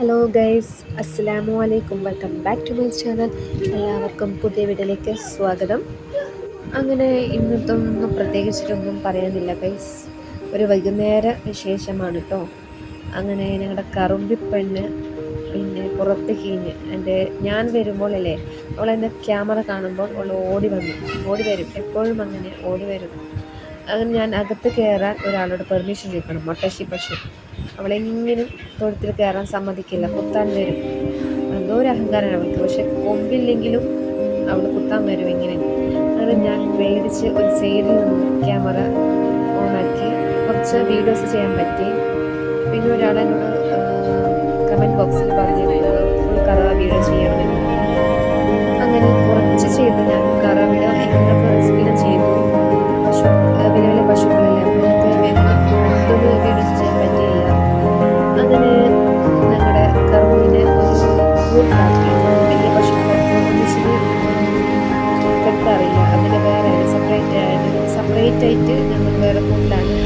Hello guys അസ്സലാമു അലൈക്കും welcome back to my channel എല്ലാവർക്കും പുതിയ വീഡിയോയിലേക്ക് സ്വാഗതം. അങ്ങനെ ഇന്നത്തൊന്നും പ്രത്യേകിച്ചിട്ടൊന്നും പറയാനില്ല ഗൈസ് ഒരു വൈകുന്നേര വിശേഷമാണ് കേട്ടോ അങ്ങനെ ഞങ്ങളുടെ കറുമ്പിപ്പെണ്ണ് പിന്നെ പുറത്ത് കീഞ്ഞ്. എന്റെ ഞാൻ വരുമ്പോഴല്ലേ അവളെന്റെ ക്യാമറ കാണുമ്പോൾ അവൾ ഓടി വന്നു. ഓടി വരും. എപ്പോഴും അങ്ങനെ ഓടി വരും അങ്ങനെ ഞാൻ അകത്ത് കയറാൻ ഒരാളോട് പെർമിഷൻ ചോദിക്കണം. മൊട്ടശ്ശി പശു അവളെങ്ങനും തൊഴുത്തിൽ കയറാൻ സമ്മതിക്കില്ല. കുത്താൻ വരും. എന്തോ ഒരു അഹങ്കാരമാണ് അവൾക്ക്. പക്ഷെ കൊമ്പില്ലെങ്കിലും അവൾ കുത്താൻ വരും ഇങ്ങനെ. അങ്ങനെ ഞാൻ പേടിച്ച് ഒരു സൈഡിൽ നിന്ന് ക്യാമറ ഓണാക്കി കുറച്ച് വീഡിയോസ് ചെയ്യാൻ പറ്റി. പിന്നെ ഒരാൾ വലിയ അതിന് വേറെ സെപ്പറേറ്റ് ആയിട്ട് സെപ്പറേറ്റ് ആയിട്ട് ഞങ്ങൾ വേറെ കൂട്ടിലാണ്